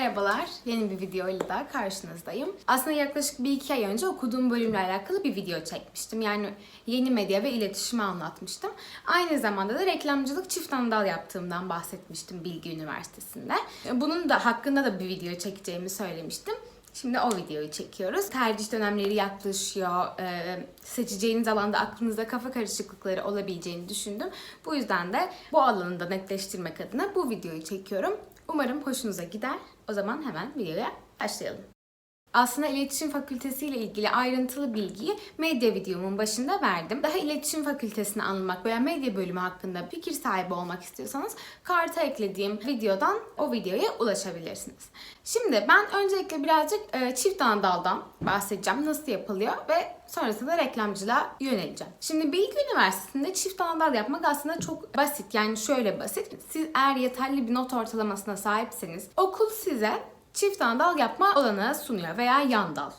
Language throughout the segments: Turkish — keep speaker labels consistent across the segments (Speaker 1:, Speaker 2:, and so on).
Speaker 1: Merhabalar, yeni bir video ile daha karşınızdayım. Aslında yaklaşık bir iki ay önce okuduğum bölümle alakalı bir video çekmiştim. Yani yeni medya ve iletişimi anlatmıştım. Aynı zamanda da reklamcılık çift anadal yaptığımdan bahsetmiştim Bilgi Üniversitesi'nde. Bunun da hakkında da bir video çekeceğimi söylemiştim. Şimdi o videoyu çekiyoruz. Tercih dönemleri yaklaşıyor. Ee, seçeceğiniz alanda aklınızda kafa karışıklıkları olabileceğini düşündüm. Bu yüzden de bu alanı da netleştirmek adına bu videoyu çekiyorum. Umarım hoşunuza gider. O zaman hemen videoya başlayalım. Aslında iletişim fakültesi ile ilgili ayrıntılı bilgiyi medya videomun başında verdim. Daha iletişim fakültesini anlamak veya medya bölümü hakkında fikir sahibi olmak istiyorsanız karta eklediğim videodan o videoya ulaşabilirsiniz. Şimdi ben öncelikle birazcık e, çift anadaldan bahsedeceğim. Nasıl yapılıyor ve sonrasında reklamcılığa yöneleceğim. Şimdi Bilgi Üniversitesi'nde çift anadal yapmak aslında çok basit. Yani şöyle basit. Siz eğer yeterli bir not ortalamasına sahipseniz okul size çift andal yapma olanağı sunuyor veya yandal.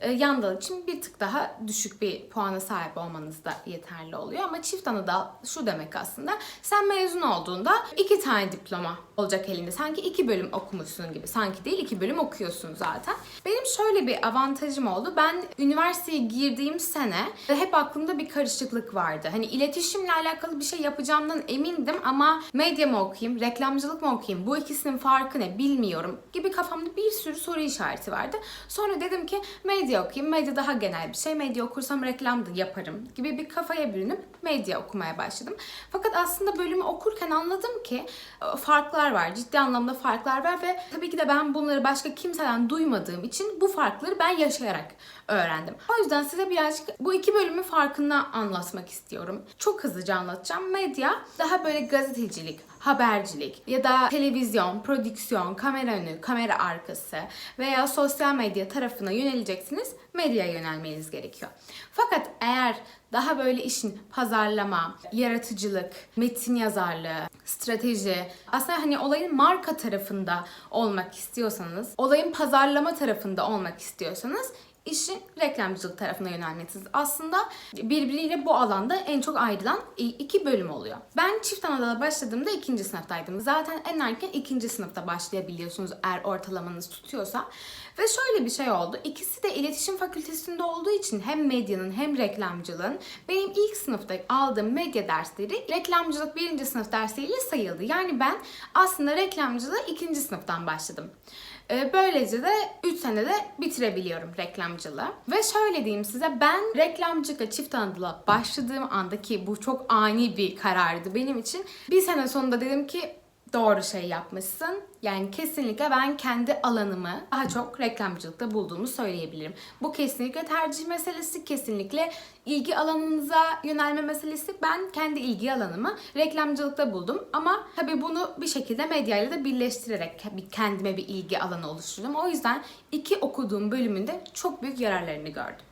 Speaker 1: Ee, Yandal için bir tık daha düşük bir puana sahip olmanız da yeterli oluyor. Ama çift anadal şu demek aslında. Sen mezun olduğunda iki tane diploma olacak elinde. Sanki iki bölüm okumuşsun gibi. Sanki değil iki bölüm okuyorsun zaten. Benim şöyle bir avantajım oldu. Ben üniversiteye girdiğim sene hep aklımda bir karışıklık vardı. Hani iletişimle alakalı bir şey yapacağımdan emindim ama medya mı okuyayım, reklamcılık mı okuyayım, bu ikisinin farkı ne bilmiyorum gibi kafamda bir sürü soru işareti vardı. Sonra dedim ki medya okuyayım, medya daha genel bir şey, medya okursam reklam da yaparım gibi bir kafaya bürünüp medya okumaya başladım. Fakat aslında bölümü okurken anladım ki e, farklar var, ciddi anlamda farklar var ve tabii ki de ben bunları başka kimseden duymadığım için bu farkları ben yaşayarak öğrendim. O yüzden size birazcık bu iki bölümün farkını anlatmak istiyorum. Çok hızlıca anlatacağım. Medya daha böyle gazetecilik, habercilik ya da televizyon, prodüksiyon, kamera önü, kamera arkası veya sosyal medya tarafına yöneleceksiniz. Medyaya yönelmeniz gerekiyor. Fakat eğer daha böyle işin pazarlama, yaratıcılık, metin yazarlığı, strateji, aslında hani olayın marka tarafında olmak istiyorsanız, olayın pazarlama tarafında olmak istiyorsanız işin reklamcılık tarafına yönelmelisiniz. Aslında birbiriyle bu alanda en çok ayrılan iki bölüm oluyor. Ben çift anadala başladığımda ikinci sınıftaydım. Zaten en erken ikinci sınıfta başlayabiliyorsunuz eğer ortalamanız tutuyorsa. Ve şöyle bir şey oldu. İkisi de iletişim fakültesinde olduğu için hem medyanın hem reklamcılığın benim ilk sınıfta aldığım medya dersleri reklamcılık birinci sınıf dersleriyle sayıldı. Yani ben aslında reklamcılığı ikinci sınıftan başladım. Ee, Böylece de 3 senede bitirebiliyorum reklamcılığı. Ve şöyle diyeyim size ben reklamcılıkla çift anadala başladığım andaki bu çok ani bir karardı benim için. Bir sene sonunda dedim ki doğru şey yapmışsın. Yani kesinlikle ben kendi alanımı daha çok reklamcılıkta bulduğumu söyleyebilirim. Bu kesinlikle tercih meselesi, kesinlikle ilgi alanınıza yönelme meselesi. Ben kendi ilgi alanımı reklamcılıkta buldum ama tabii bunu bir şekilde medyayla da birleştirerek bir kendime bir ilgi alanı oluşturdum. O yüzden iki okuduğum bölümünde çok büyük yararlarını gördüm.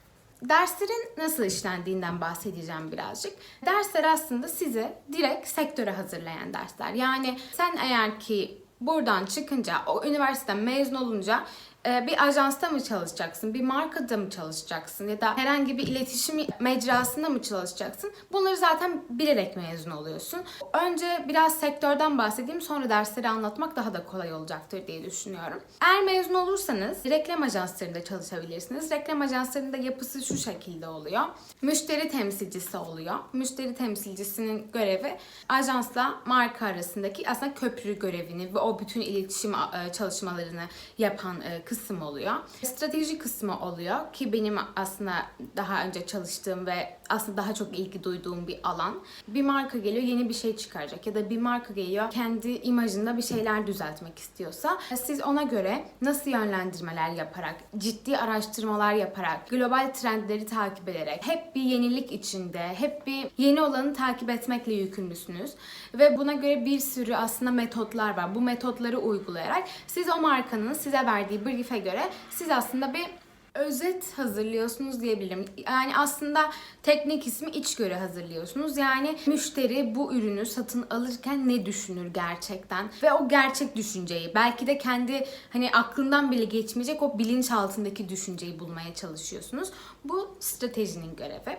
Speaker 1: Derslerin nasıl işlendiğinden bahsedeceğim birazcık. Dersler aslında sizi direkt sektöre hazırlayan dersler. Yani sen eğer ki buradan çıkınca, o üniversiteden mezun olunca bir ajansta mı çalışacaksın, bir markada mı çalışacaksın ya da herhangi bir iletişim mecrasında mı çalışacaksın? Bunları zaten bilerek mezun oluyorsun. Önce biraz sektörden bahsedeyim sonra dersleri anlatmak daha da kolay olacaktır diye düşünüyorum. Eğer mezun olursanız reklam ajanslarında çalışabilirsiniz. Reklam ajanslarında yapısı şu şekilde oluyor. Müşteri temsilcisi oluyor. Müşteri temsilcisinin görevi ajansla marka arasındaki aslında köprü görevini ve o bütün iletişim e, çalışmalarını yapan e, kısım oluyor. Strateji kısmı oluyor ki benim aslında daha önce çalıştığım ve aslında daha çok ilgi duyduğum bir alan. Bir marka geliyor yeni bir şey çıkaracak ya da bir marka geliyor kendi imajında bir şeyler düzeltmek istiyorsa siz ona göre nasıl yönlendirmeler yaparak, ciddi araştırmalar yaparak, global trendleri takip ederek, hep bir yenilik içinde, hep bir yeni olanı takip etmekle yükümlüsünüz. Ve buna göre bir sürü aslında metotlar var. Bu metotları uygulayarak siz o markanın size verdiği brief'e göre siz aslında bir özet hazırlıyorsunuz diyebilirim. Yani aslında teknik ismi içgörü hazırlıyorsunuz. Yani müşteri bu ürünü satın alırken ne düşünür gerçekten ve o gerçek düşünceyi belki de kendi hani aklından bile geçmeyecek o bilinç altındaki düşünceyi bulmaya çalışıyorsunuz. Bu stratejinin görevi.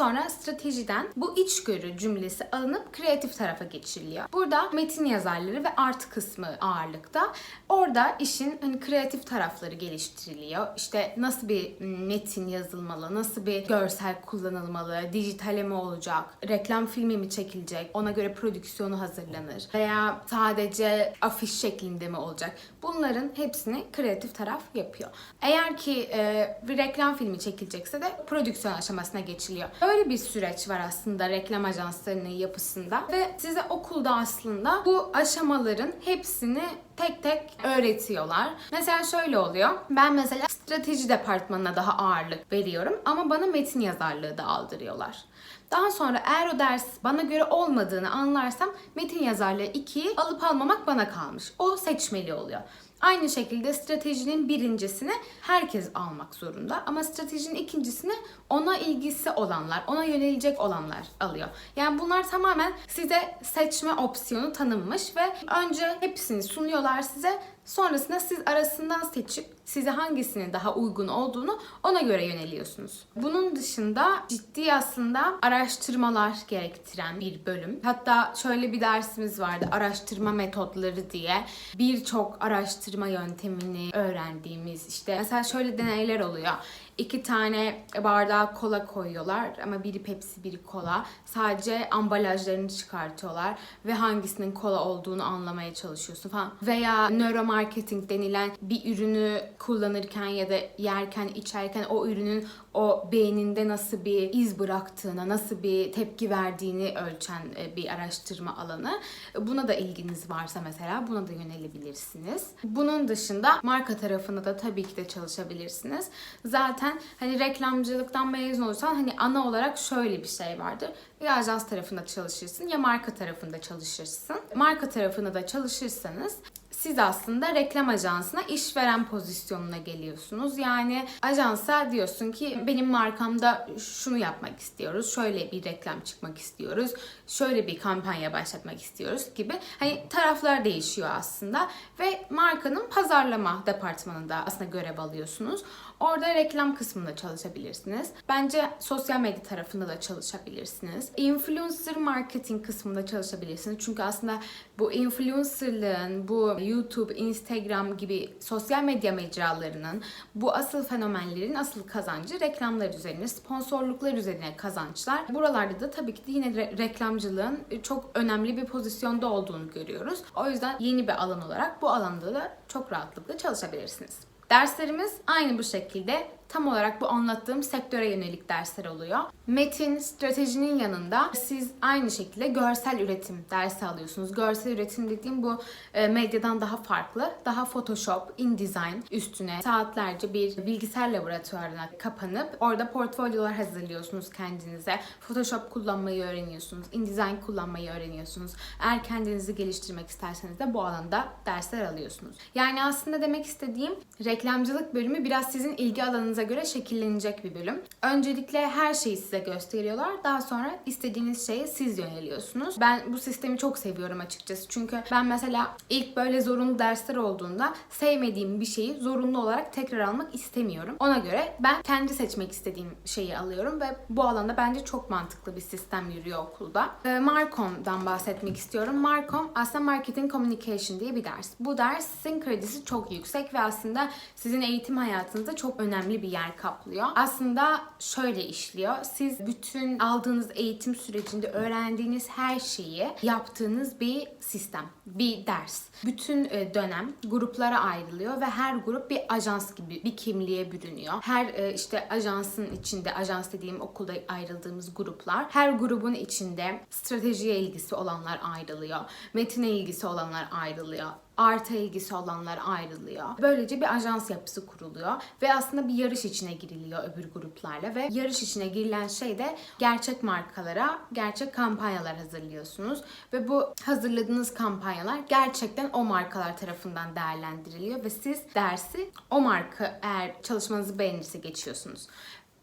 Speaker 1: Sonra stratejiden bu içgörü cümlesi alınıp kreatif tarafa geçiriliyor. Burada metin yazarları ve art kısmı ağırlıkta. Orada işin hani kreatif tarafları geliştiriliyor. İşte nasıl bir metin yazılmalı, nasıl bir görsel kullanılmalı, dijitale mi olacak, reklam filmi mi çekilecek, ona göre prodüksiyonu hazırlanır veya sadece afiş şeklinde mi olacak? Bunların hepsini kreatif taraf yapıyor. Eğer ki e, bir reklam filmi çekilecekse de prodüksiyon aşamasına geçiliyor. Böyle bir süreç var aslında reklam ajanslarının yapısında ve size okulda aslında bu aşamaların hepsini tek tek öğretiyorlar. Mesela şöyle oluyor. Ben mesela strateji departmanına daha ağırlık veriyorum ama bana metin yazarlığı da aldırıyorlar. Daha sonra eğer o ders bana göre olmadığını anlarsam metin yazarlığı 2'yi alıp almamak bana kalmış. O seçmeli oluyor. Aynı şekilde stratejinin birincisini herkes almak zorunda ama stratejinin ikincisini ona ilgisi olanlar, ona yönelecek olanlar alıyor. Yani bunlar tamamen size seçme opsiyonu tanınmış ve önce hepsini sunuyorlar size. Sonrasında siz arasından seçip size hangisinin daha uygun olduğunu ona göre yöneliyorsunuz. Bunun dışında ciddi aslında araştırmalar gerektiren bir bölüm. Hatta şöyle bir dersimiz vardı araştırma metotları diye. Birçok araştırma yöntemini öğrendiğimiz işte mesela şöyle deneyler oluyor. İki tane bardağa kola koyuyorlar ama biri Pepsi biri kola. Sadece ambalajlarını çıkartıyorlar ve hangisinin kola olduğunu anlamaya çalışıyorsun falan. Veya nöromarketing denilen bir ürünü kullanırken ya da yerken içerken o ürünün o beyninde nasıl bir iz bıraktığına, nasıl bir tepki verdiğini ölçen e, bir araştırma alanı. Buna da ilginiz varsa mesela buna da yönelebilirsiniz. Bunun dışında marka tarafında da tabii ki de çalışabilirsiniz. Zaten hani reklamcılıktan mezun olursan hani ana olarak şöyle bir şey vardır. Ya ajans tarafında çalışırsın ya marka tarafında çalışırsın. Marka tarafında da çalışırsanız siz aslında reklam ajansına işveren pozisyonuna geliyorsunuz. Yani ajansa diyorsun ki benim markamda şunu yapmak istiyoruz. Şöyle bir reklam çıkmak istiyoruz. Şöyle bir kampanya başlatmak istiyoruz gibi. Hani taraflar değişiyor aslında ve markanın pazarlama departmanında aslında görev alıyorsunuz. Orada reklam kısmında çalışabilirsiniz. Bence sosyal medya tarafında da çalışabilirsiniz. Influencer marketing kısmında çalışabilirsiniz. Çünkü aslında bu influencerlığın, bu YouTube, Instagram gibi sosyal medya mecralarının bu asıl fenomenlerin asıl kazancı reklamlar üzerine, sponsorluklar üzerine kazançlar. Buralarda da tabii ki de yine re- reklamcılığın çok önemli bir pozisyonda olduğunu görüyoruz. O yüzden yeni bir alan olarak bu alanda da çok rahatlıkla çalışabilirsiniz. Derslerimiz aynı bu şekilde tam olarak bu anlattığım sektöre yönelik dersler oluyor. Metin, stratejinin yanında siz aynı şekilde görsel üretim dersi alıyorsunuz. Görsel üretim dediğim bu e, medyadan daha farklı. Daha Photoshop, InDesign üstüne saatlerce bir bilgisayar laboratuvarına kapanıp orada portfolyolar hazırlıyorsunuz kendinize. Photoshop kullanmayı öğreniyorsunuz. InDesign kullanmayı öğreniyorsunuz. Eğer kendinizi geliştirmek isterseniz de bu alanda dersler alıyorsunuz. Yani aslında demek istediğim reklamcılık bölümü biraz sizin ilgi alanınıza göre şekillenecek bir bölüm. Öncelikle her şeyi size gösteriyorlar. Daha sonra istediğiniz şeye siz yöneliyorsunuz. Ben bu sistemi çok seviyorum açıkçası. Çünkü ben mesela ilk böyle zorunlu dersler olduğunda sevmediğim bir şeyi zorunlu olarak tekrar almak istemiyorum. Ona göre ben kendi seçmek istediğim şeyi alıyorum ve bu alanda bence çok mantıklı bir sistem yürüyor okulda. Ee, Marcom'dan bahsetmek istiyorum. Marcom aslında Marketing Communication diye bir ders. Bu dersin kredisi çok yüksek ve aslında sizin eğitim hayatınızda çok önemli bir yer kaplıyor. Aslında şöyle işliyor. Siz bütün aldığınız eğitim sürecinde öğrendiğiniz her şeyi yaptığınız bir sistem, bir ders. Bütün e, dönem gruplara ayrılıyor ve her grup bir ajans gibi bir kimliğe bürünüyor. Her e, işte ajansın içinde, ajans dediğim okulda ayrıldığımız gruplar, her grubun içinde stratejiye ilgisi olanlar ayrılıyor. Metine ilgisi olanlar ayrılıyor arta ilgisi olanlar ayrılıyor. Böylece bir ajans yapısı kuruluyor ve aslında bir yarış içine giriliyor öbür gruplarla ve yarış içine girilen şey de gerçek markalara gerçek kampanyalar hazırlıyorsunuz ve bu hazırladığınız kampanyalar gerçekten o markalar tarafından değerlendiriliyor ve siz dersi o marka eğer çalışmanızı beğenirse geçiyorsunuz.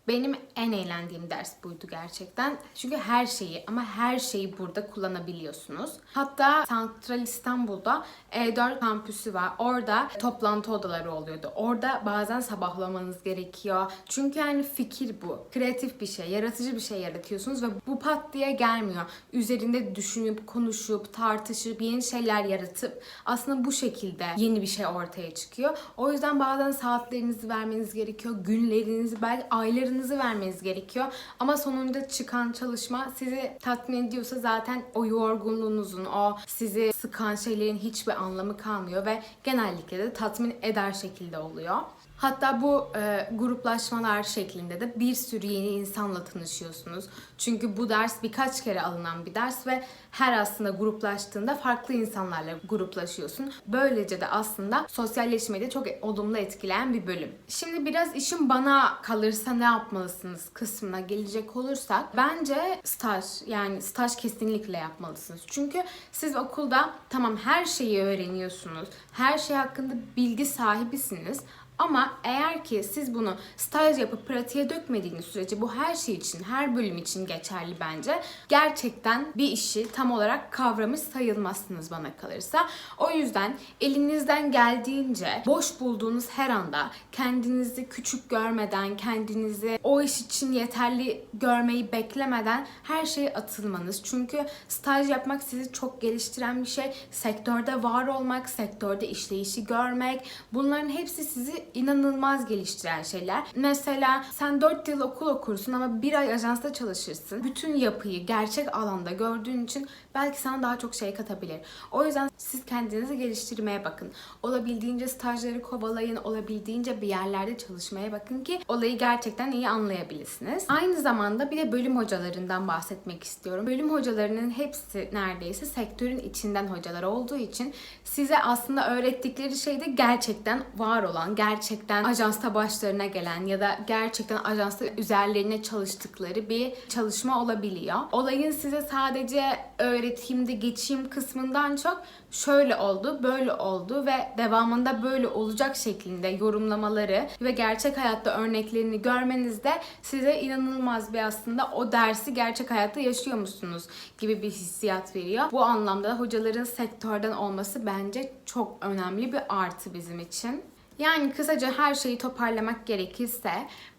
Speaker 1: Benim en eğlendiğim ders buydu gerçekten. Çünkü her şeyi ama her şeyi burada kullanabiliyorsunuz. Hatta Santral İstanbul'da E4 kampüsü var. Orada toplantı odaları oluyordu. Orada bazen sabahlamanız gerekiyor. Çünkü yani fikir bu. Kreatif bir şey, yaratıcı bir şey yaratıyorsunuz ve bu pat diye gelmiyor. Üzerinde düşünüp, konuşup, tartışıp, yeni şeyler yaratıp aslında bu şekilde yeni bir şey ortaya çıkıyor. O yüzden bazen saatlerinizi vermeniz gerekiyor. Günlerinizi, belki aylarınızı vermeniz gerekiyor. Ama sonunda çıkan çalışma sizi tatmin ediyorsa zaten o yorgunluğunuzun, o sizi sıkan şeylerin hiçbir anlamı kalmıyor ve genellikle de tatmin eder şekilde oluyor. Hatta bu e, gruplaşmalar şeklinde de bir sürü yeni insanla tanışıyorsunuz. Çünkü bu ders birkaç kere alınan bir ders ve her aslında gruplaştığında farklı insanlarla gruplaşıyorsun. Böylece de aslında sosyalleşmeyi de çok olumlu etkileyen bir bölüm. Şimdi biraz işin bana kalırsa ne yapmalısınız kısmına gelecek olursak bence staj yani staj kesinlikle yapmalısınız. Çünkü siz okulda tamam her şeyi öğreniyorsunuz. Her şey hakkında bilgi sahibisiniz. Ama eğer ki siz bunu staj yapıp pratiğe dökmediğiniz sürece bu her şey için, her bölüm için geçerli bence. Gerçekten bir işi tam olarak kavramış sayılmazsınız bana kalırsa. O yüzden elinizden geldiğince boş bulduğunuz her anda kendinizi küçük görmeden, kendinizi o iş için yeterli görmeyi beklemeden her şeye atılmanız. Çünkü staj yapmak sizi çok geliştiren bir şey. Sektörde var olmak, sektörde işleyişi görmek bunların hepsi sizi inanılmaz geliştiren şeyler. Mesela sen 4 yıl okul okursun ama bir ay ajansta çalışırsın. Bütün yapıyı gerçek alanda gördüğün için belki sana daha çok şey katabilir. O yüzden siz kendinizi geliştirmeye bakın. Olabildiğince stajları kovalayın, olabildiğince bir yerlerde çalışmaya bakın ki olayı gerçekten iyi anlayabilirsiniz. Aynı zamanda bir de bölüm hocalarından bahsetmek istiyorum. Bölüm hocalarının hepsi neredeyse sektörün içinden hocalar olduğu için size aslında öğrettikleri şey de gerçekten var olan, gerçekten ajansta başlarına gelen ya da gerçekten ajansta üzerlerine çalıştıkları bir çalışma olabiliyor. Olayın size sadece öğreteyim de geçeyim kısmından çok şöyle oldu, böyle oldu ve devamında böyle olacak şeklinde yorumlamaları ve gerçek hayatta örneklerini görmeniz de size inanılmaz bir aslında o dersi gerçek hayatta yaşıyormuşsunuz gibi bir hissiyat veriyor. Bu anlamda hocaların sektörden olması bence çok önemli bir artı bizim için. Yani kısaca her şeyi toparlamak gerekirse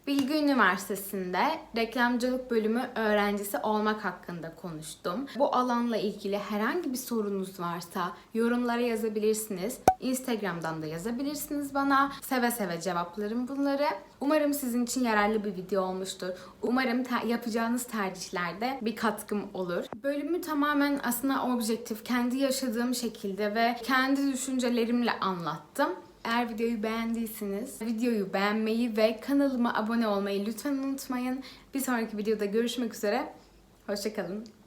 Speaker 1: Bilgi Üniversitesi'nde reklamcılık bölümü öğrencisi olmak hakkında konuştum. Bu alanla ilgili herhangi bir sorunuz varsa yorumlara yazabilirsiniz. Instagram'dan da yazabilirsiniz bana. Seve seve cevaplarım bunları. Umarım sizin için yararlı bir video olmuştur. Umarım te- yapacağınız tercihlerde bir katkım olur. Bölümü tamamen aslında objektif, kendi yaşadığım şekilde ve kendi düşüncelerimle anlattım. Eğer videoyu beğendiyseniz videoyu beğenmeyi ve kanalıma abone olmayı lütfen unutmayın. Bir sonraki videoda görüşmek üzere. Hoşçakalın.